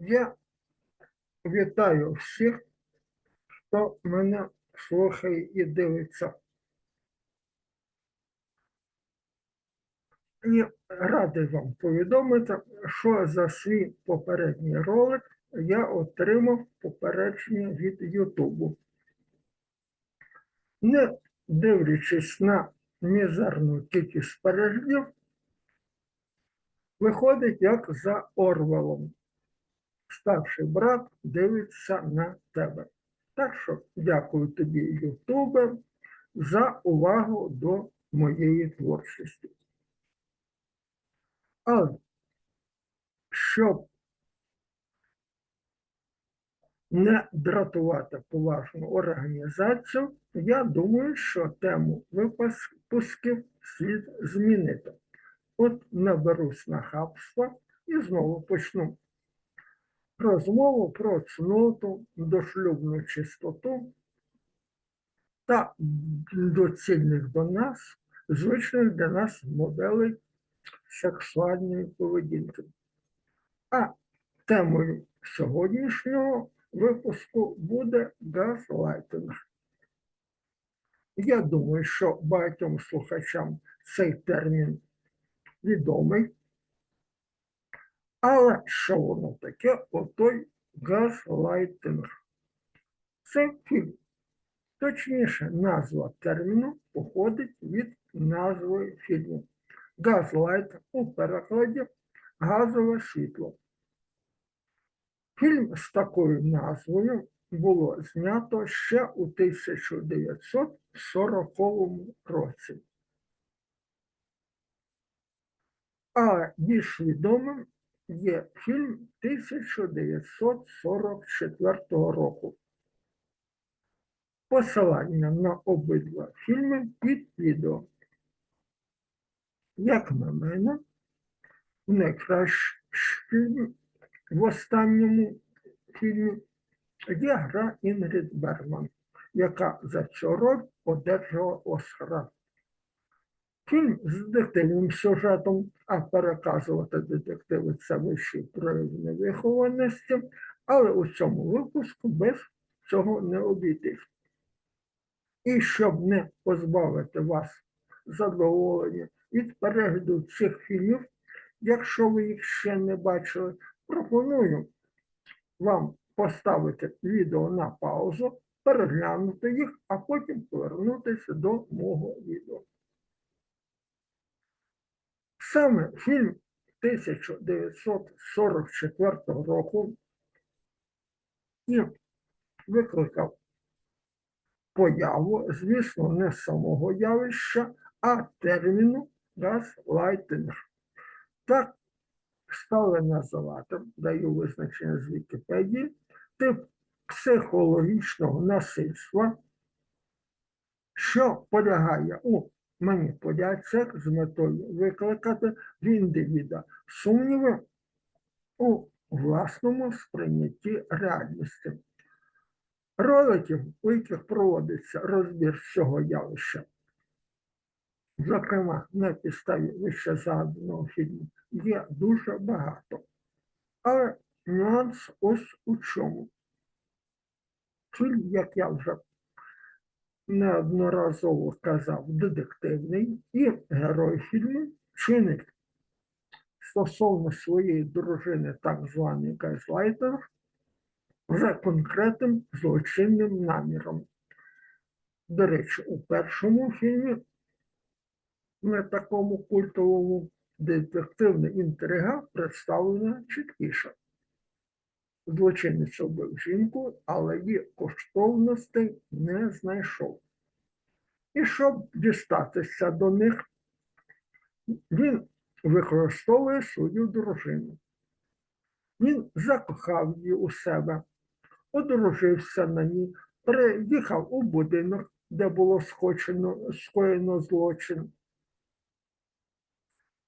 Я вітаю всіх, хто мене слухає і дивиться. І радий вам повідомити, що за свій попередній ролик я отримав попередження від Ютубу. Не дивлячись на мізерну кількість переглядів, виходить як за Орвелом. Старший брат дивиться на тебе. Так що дякую тобі, Ютубе, за увагу до моєї творчості. Але щоб не дратувати поважну організацію, я думаю, що тему випусків слід змінити. От наберусь нахабства і знову почну розмову про цноту, дошлюбну чистоту та доцільних до нас, звичних для нас моделей сексуальної поведінки. А темою сьогоднішнього випуску буде газлайтинг. Я думаю, що багатьом слухачам цей термін відомий. Але що воно таке, отой газлайтинг? Це фільм. Точніше, назва терміну походить від назви фільму. Газлайт у перекладі газове світло. Фільм з такою назвою було знято ще у 1940 році. А більш відомим є фільм 1944 року. Посилання на обидва фільми під відео. Як на мене, найкращим в останньому фільмі є гра Інгрід Бергман, яка за цю роль одержала Оскара. Фільм з детективним сюжетом, а переказувати детективи це вищий прояв невихованості, але у цьому випуску без цього не обійтись. І щоб не позбавити вас задоволення від перегляду цих фільмів, якщо ви їх ще не бачили, пропоную вам поставити відео на паузу, переглянути їх, а потім повернутися до мого відео. Саме фільм 1944 року і викликав появу, звісно, не самого явища, а терміну газлайтинг. Так стали називати, даю визначення з Вікіпедії, тип психологічного насильства, що полягає у маніпуляціях з метою викликати в індивіда сумніви у власному сприйнятті реальності. Роликів, у яких проводиться розбір цього явища, зокрема на підставі вище згаданого фільму, є дуже багато. Але нюанс ось у чому. Фільм, як я вже неодноразово казав, детективний, і герой фільму чинить стосовно своєї дружини, так званий газлайтер, за конкретним злочинним наміром. До речі, у першому фільмі, не такому культовому, детективна інтрига представлена чіткіше. Злочинець убив жінку, але її коштовностей не знайшов. І щоб дістатися до них, він використовує свою дружину. Він закохав її у себе, одружився на ній, приїхав у будинок, де було схочено, скоєно злочин.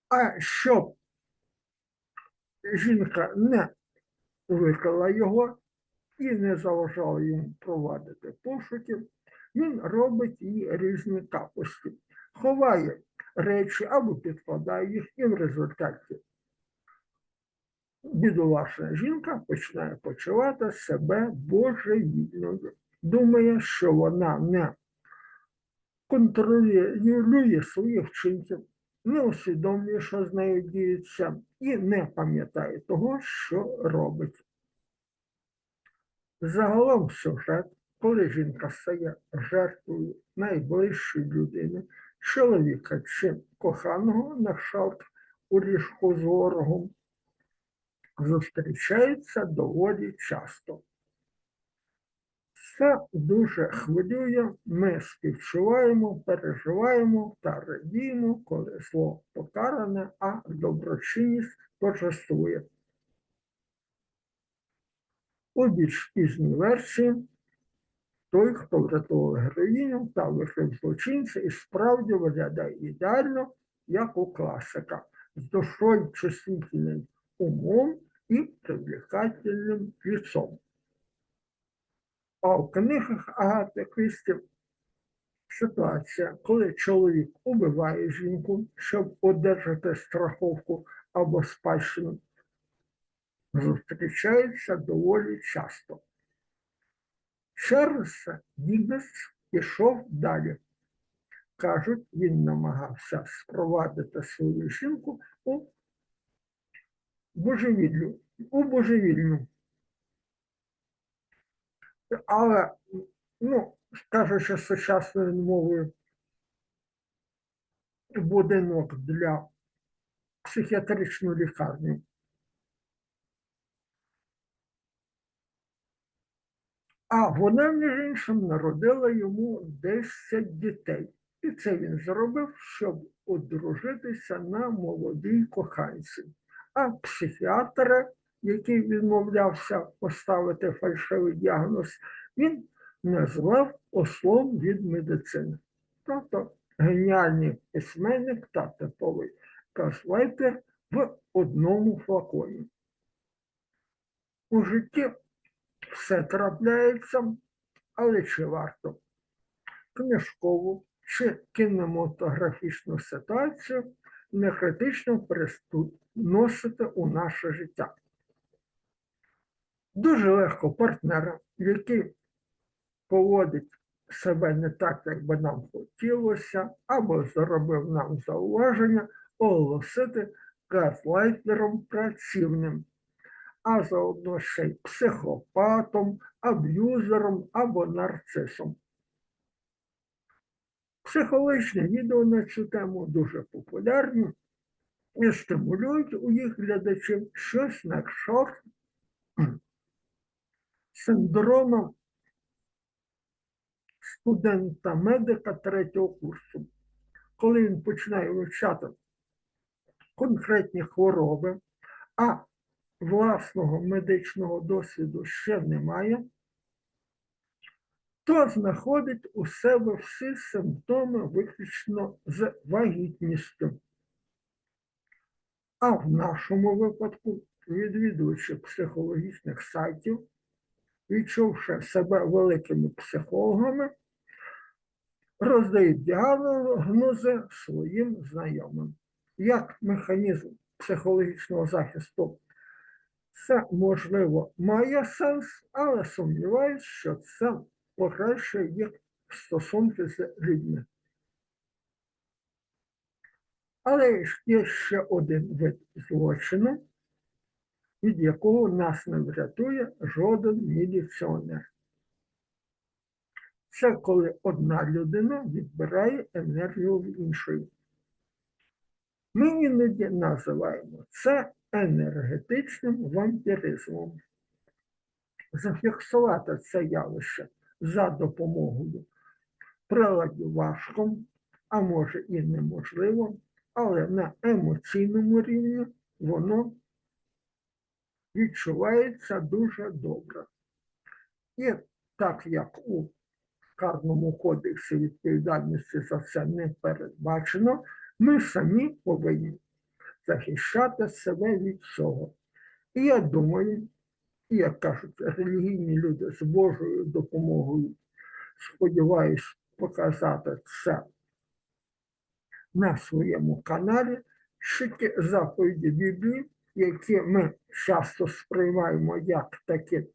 А щоб жінка не викрила його і не заважала йому провадити пошуків, він робить їй різні капості, ховає речі або підкладає їх, і в результаті бідолашна жінка починає почувати себе божевільною. Думає, що вона не контролює своїх вчинків, не усвідомлює, що з нею діється, і не пам'ятає того, що робить. Загалом сюжет, коли жінка стає жертвою найближчої людини, чоловіка чи коханого на кшталт у ліжку з ворогом, зустрічається доволі часто. Це дуже хвилює, ми співчуваємо, переживаємо та радіємо, коли зло покаране, а доброчинність торжествує. У більш пізній версії той, хто врятував героїню та лишив злочинця, і справді виглядає ідеально, як у класика, з душою чувствительним умом і привлекательним лицом. А в книгах Агати Кристі ситуація, коли чоловік убиває жінку, щоб одержати страховку або спадщину, зустрічається доволі часто. Чарльз Дігнес пішов далі. Кажуть, він намагався спровадити свою жінку у божевіллю, у божевільну. Але, ну, кажучи сучасною мовою, будинок для психіатричної лікарні. А вона, між іншим, народила йому 10 дітей. І це він зробив, щоб одружитися на молодій коханці. А психіатра, який відмовлявся поставити фальшивий діагноз, він назвав ослом від медицини. Тобто геніальний письменник та типовий газлайтер в одному флаконі. У житті все трапляється, але чи варто книжкову чи кінематографічну ситуацію некритично переносити у наше життя. Дуже легко партнера, який поводить себе не так, як би нам хотілося, або зробив нам зауваження, оголосити газлайтером працівним а заодно ще й психопатом, аб'юзером або нарцисом. Психологічні відео на цю тему дуже популярні і стимулюють у їх глядачів щось на кшталт синдрома студента-медика третього курсу. Коли він починає вивчати конкретні хвороби, а власного медичного досвіду ще немає, то знаходить у себе всі симптоми виключно з вагітністю. А в нашому випадку, відвідувачі психологічних сайтів, відчувши себе великими психологами, роздають діагнози своїм знайомим. Як механізм психологічного захисту це, можливо, має сенс, але сумніваюся, що це покращує їх стосунки з людьми. Але є ще один вид злочину, від якого нас не врятує жоден міліціонер. Це коли одна людина відбирає енергію в іншої. Ми іноді називаємо це енергетичним вампіризмом. Зафіксувати це явище за допомогою приладів важко, а може і неможливо, але на емоційному рівні воно відчувається дуже добре. І так як у карному кодексі відповідальності за це не передбачено, ми самі повинні захищати себе від цього. І я думаю, і як кажуть, релігійні люди з Божою допомогою, сподіваюсь, показати це на своєму каналі, що заповіді Біблії які ми часто сприймаємо як такі,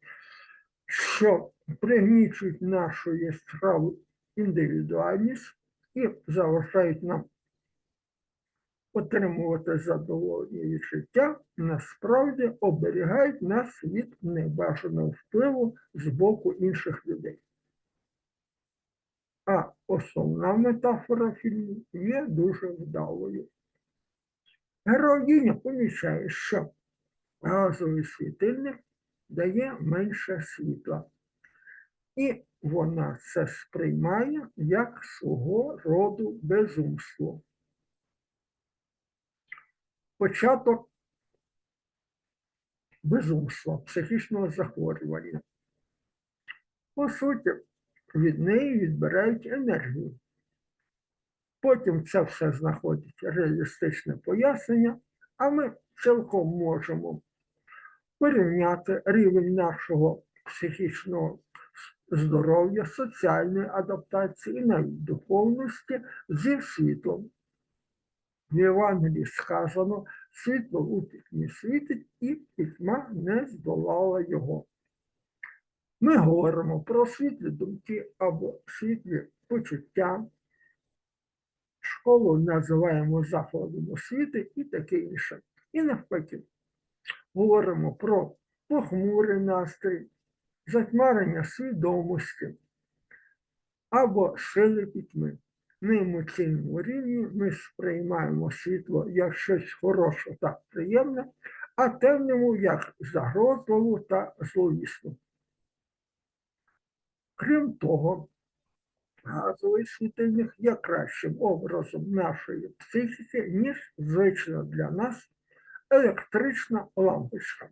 що пригнічують нашу яскраву індивідуальність і заважають нам отримувати задоволення життя, насправді оберігають нас від небажаного впливу з боку інших людей. А основна метафора фільму є дуже вдалою. Героїня помічає, що газовий світильник дає менше світла. І вона це сприймає як свого роду безумство. Початок безумства, психічного захворювання. По суті, від неї відбирають енергію. Потім це все знаходить реалістичне пояснення, а ми цілком можемо порівняти рівень нашого психічного здоров'я, соціальної адаптації і навіть духовності зі світлом. В Євангелії сказано, світло у пітьмі світить, і пітьма не здолала його. Ми говоримо про світлі думки або світлі почуття. Школу називаємо закладом освіти і таке інше. І навпаки, говоримо про похмурий настрій, затьмарення свідомості або сили пітьми. На емоційному рівні ми сприймаємо світло як щось хороше та приємне, а темному як загрозливу та зловісну. Крім того, газовий світильник є кращим образом нашої психіки, ніж звична для нас електрична лампочка.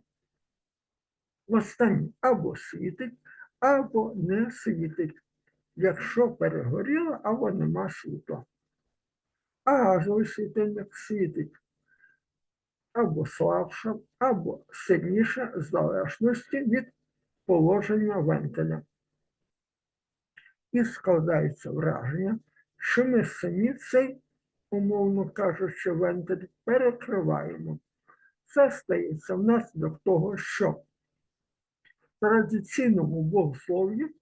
Останній або світить, або не світить, якщо перегоріло або нема світла. А газовий світильник світить або слабше, або сильніше, в залежності від положення вентиля. І складається враження, що ми самі цей, умовно кажучи, вентиль перекриваємо. Це стається внаслідок того, що в традиційному богослов'ї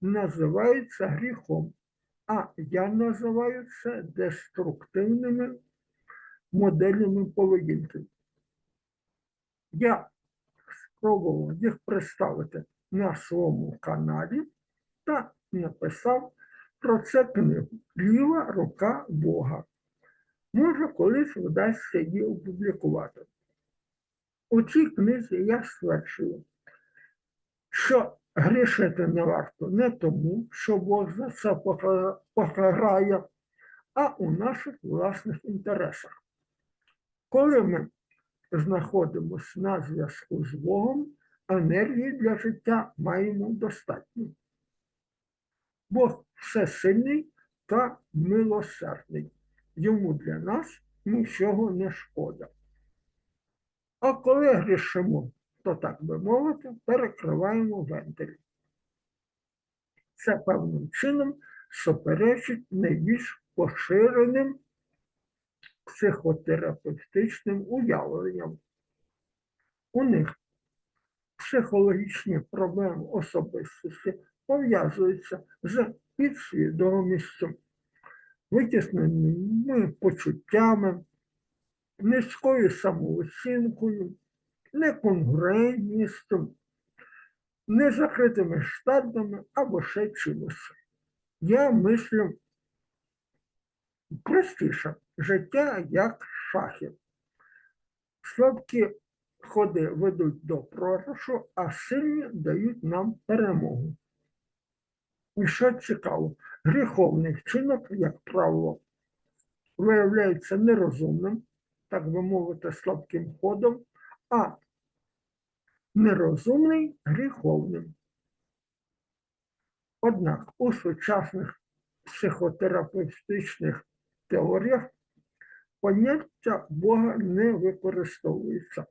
називається гріхом, а я називаю це деструктивними моделями поведінки. Я спробував їх представити на своєму каналі та написав про це книгу Ліва рука Бога. Може, колись вдасться її опублікувати. У цій книзі я стверджую, що грішити не варто не тому, що Бог за це покарає, а у наших власних інтересах. Коли ми знаходимося на зв'язку з Богом, енергії для життя маємо достатньо. Бог всесильний та милосердний. Йому для нас нічого не шкода. А коли грішимо, то так би мовити, перекриваємо вентиль. Це певним чином суперечить найбільш поширеним психотерапевтичним уявленням. У них психологічні проблеми особистості пов'язуються з підсвідомістю, витісненими почуттями, низькою самооцінкою, неконгруентністю, незакритими штатами або ще чимось. Я мислю простіше життя як шахи. Слабкі ходи ведуть до програшу, а сильні дають нам перемогу. І що цікаво, гріховний вчинок, як правило, виявляється нерозумним, так би мовити, слабким ходом, а нерозумний гріховним. Однак у сучасних психотерапевтичних теоріях поняття Бога не використовується.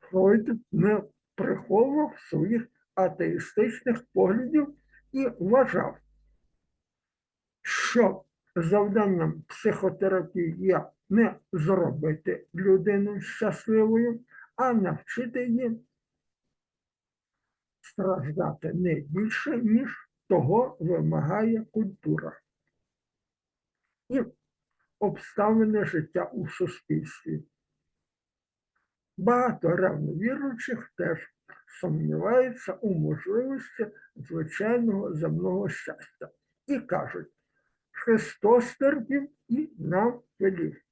Фройд не приховував своїх атеїстичних поглядів і вважав, що завданням психотерапії є не зробити людину щасливою, а навчити її страждати не більше, ніж того вимагає культура і обставини життя у суспільстві. Багато ревновіруючих теж сумніваються у можливості звичайного земного щастя і кажуть, Христос терпів і нам велів.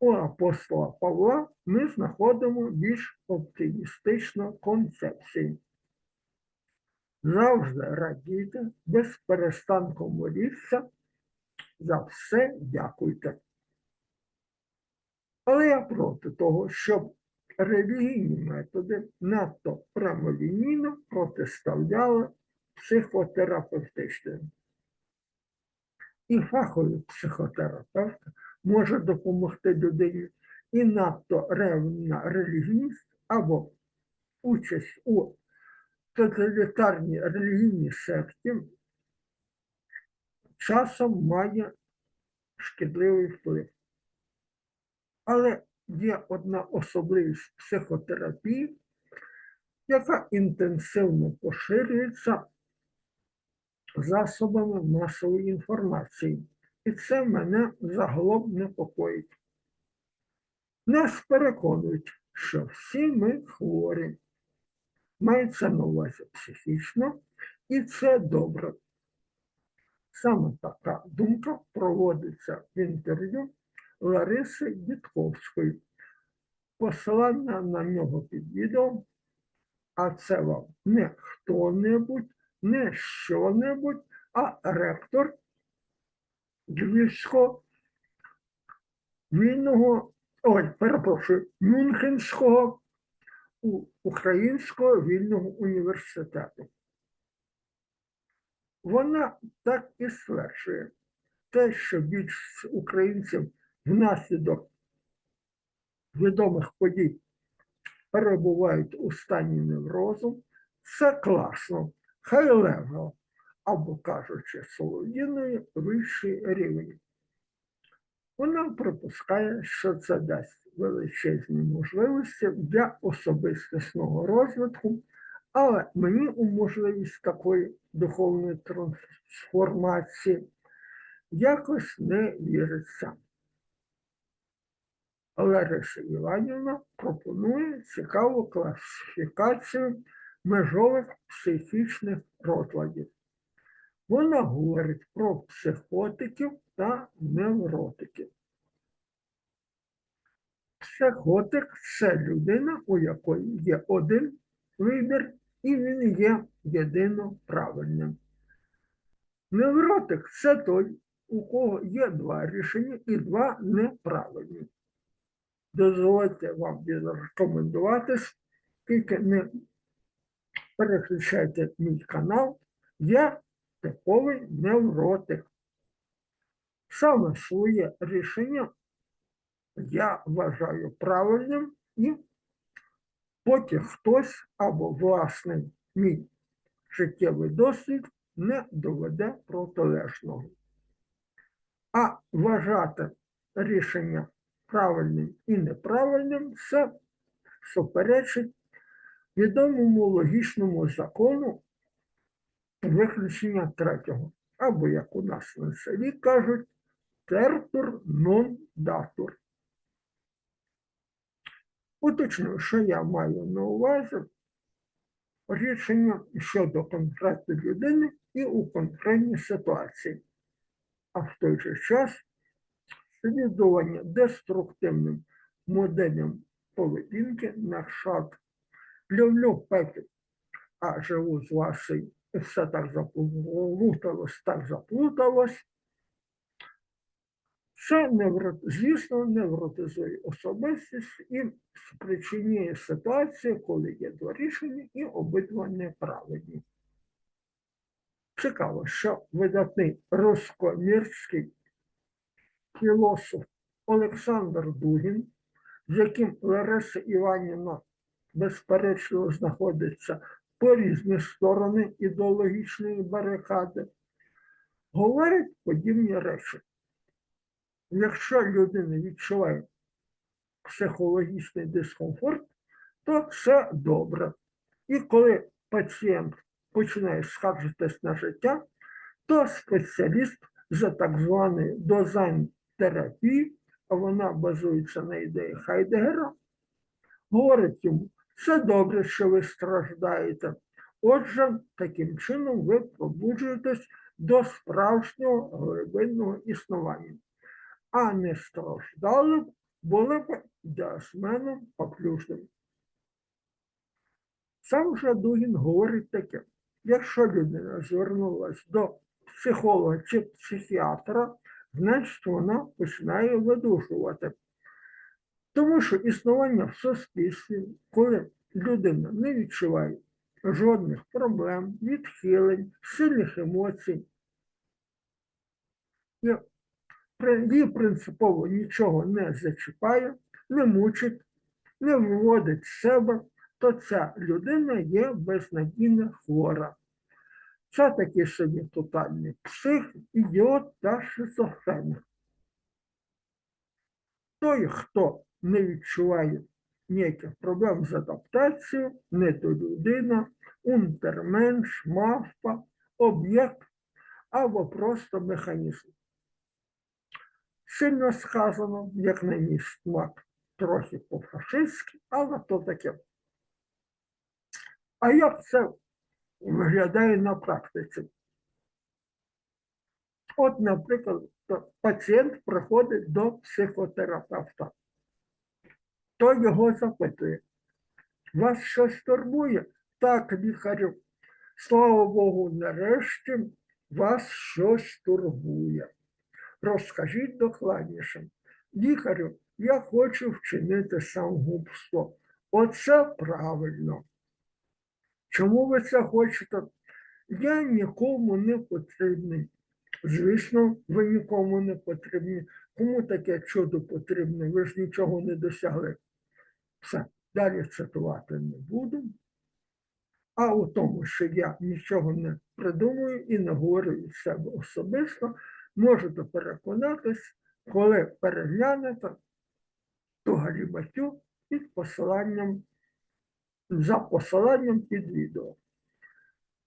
У апостола Павла ми знаходимо більш оптимістичну концепцію. Завжди радійте, без перестанку моліться, за все дякуйте. Але я проти того, щоб релігійні методи надто прямолінійно протиставляли психотерапевтичним. І фаховий психотерапевт може допомогти людині і надто ревна релігійність або участь у тоталітарній релігійній секті часом має шкідливий вплив. Але є одна особливість психотерапії, яка інтенсивно поширюється засобами масової інформації. І це мене загалом непокоїть. Нас переконують, що всі ми хворі. Мається на увазі психічно, і це добре. Саме така думка проводиться в інтерв'ю Лариси Дідковської. Посилання на нього під відео, а це вам не хто-небудь, не що-небудь, а ректор Львівського вільного, ой, перепрошую, Мюнхенського Українського вільного університету. Вона так і стверджує, те, що більшість українців внаслідок відомих подій перебувають у стані неврозу, це класно, хай левел, або кажучи солодіною, вищий рівень. Вона припускає, що це дасть величезні можливості для особистісного розвитку, але мені у можливість такої духовної трансформації якось не віриться. Лариса Іванівна пропонує цікаву класифікацію межових психічних розладів. Вона говорить про психотиків та невротиків. Психотик це людина, у якої є один вибір, і він є єдино правильним. Невротик це той, у кого є два рішення і два неправильні. Дозвольте вам відрекомендуватись, тільки не переключайте мій канал. Я типовий невротик. Саме своє рішення я вважаю правильним і поки хтось або власний мій життєвий досвід не доведе протилежного. А вважати рішення правильним і неправильним це суперечить відомому логічному закону виключення третього. Або, як у нас на селі кажуть, тертур нон датур. Уточню, що я маю на увазі рішення щодо конкретної людини і у конкретній ситуації, а в той же час слідування деструктивним моделям поведінки на шаг. Люблю пеків, а живу з вашою, все так заплуталось, так заплуталось. Це звісно невротизує особистість і спричиняє ситуацію, коли є два рішення і обидва неправильні. Цікаво, що видатний руськомірський філософ Олександр Дугін, з яким Лариса Іванівна безперечно знаходиться по різні сторони ідеологічної барикади, говорить подібні речі. якщо людина відчуває психологічний дискомфорт, то це добре. І коли пацієнт починає скаржитись на життя, то спеціаліст за так званою дозайн-терапії, а вона базується на ідеї Хайдегера, говорить йому, це добре, що ви страждаєте. Отже, таким чином ви пробуджуєтесь до справжнього глибинного існування. А не страждали б, були б діасменом поплюжним. Сам же Дугін говорить таке: якщо людина звернулася до психолога чи психіатра, значить вона починає видушувати. Тому що існування в суспільстві, коли людина не відчуває жодних проблем, відхилень, сильних емоцій, її принципово нічого не зачіпає, не мучить, не виводить з себе, то ця людина є безнадійно хвора. Це такий собі тотальний псих, ідіот та шизофреник. Той, хто не відчуває ніяких проблем з адаптацією, не то людина, унтерменш, мавпа, об'єкт або просто механізм. Сильно сказано, як на мій смак, трохи по-фашистськи, але то таке. А як це виглядає на практиці? От, наприклад, пацієнт приходить до психотерапевта. Той його запитує, вас щось турбує? Так, лікарю, слава Богу, нарешті вас щось турбує. Розкажіть докладніше. Лікарю, я хочу вчинити самогубство. Оце правильно. Чому ви це хочете? Я нікому не потрібний. Звісно, ви нікому не потрібні. Кому таке чудо потрібне? Ви ж нічого не досягли. Все, далі цитувати не буду. А у тому, що я нічого не придумую і не говорю від себе особисто, можете переконатись, коли переглянете ту галіматю під посиланням, за посиланням під відео.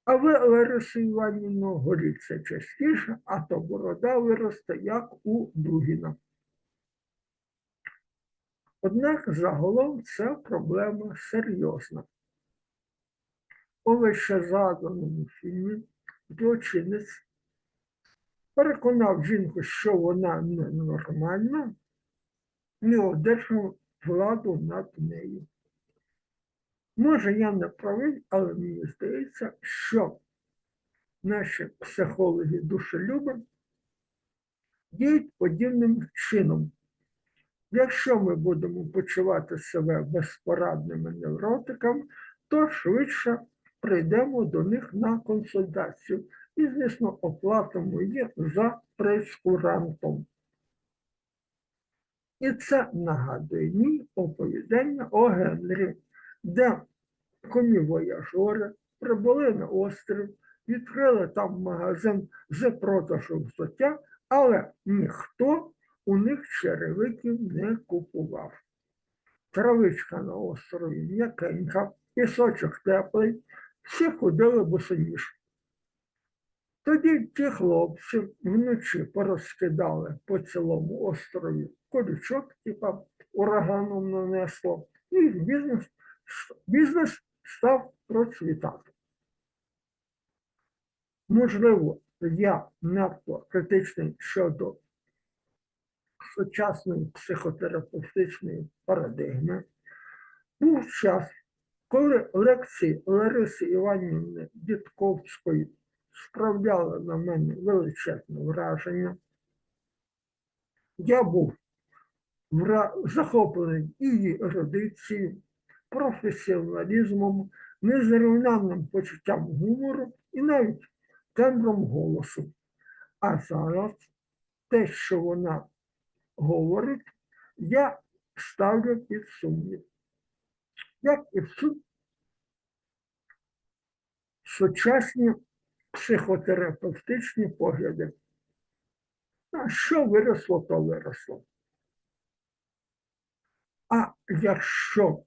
А ви, Ларисо Іванівно, горіться частіше, а то борода виросте, як у Дугіна. Однак загалом це проблема серйозна. У вище заданому фільмі злочинець переконав жінку, що вона ненормальна, і одержав владу над нею. Може, я не правий, але мені здається, що наші психологи душелюби діють подібним чином. Якщо ми будемо почувати себе безпорадними невротиками, то швидше прийдемо до них на консультацію і, звісно, оплатимо її за прейскурантом. І це нагадує мені оповідання о Генрі, де комівояжори прибули на острів, відкрили там магазин з продажу взуття, але ніхто у них черевиків не купував. Травичка на острові м'якенька, пісочок теплий, всі ходили босоніж. Тоді ті хлопці вночі порозкидали по цілому острові колючок, типа ураганом нанесло, і бізнес, бізнес став процвітати. Можливо, я надто критичний щодо сучасної психотерапевтичної парадигми. Був час, коли лекції Лариси Іванівни Дідковської справляли на мене величезне враження. Я був захоплений її ерудицією, професіоналізмом, незрівнянним почуттям гумору і навіть тембром голосу. А зараз те, що вона говорить, я ставлю під сумнів. Як і всі сучасні психотерапевтичні погляди. А що виросло, то виросло. А якщо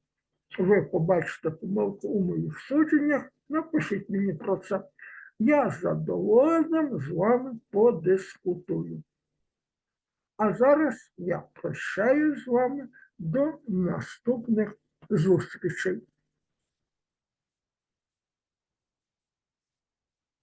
ви побачите помилку у моїх судженнях, напишіть мені про це. Я задоволеним з вами подискутую. А зараз я прощаюсь з вами до наступних зустрічей.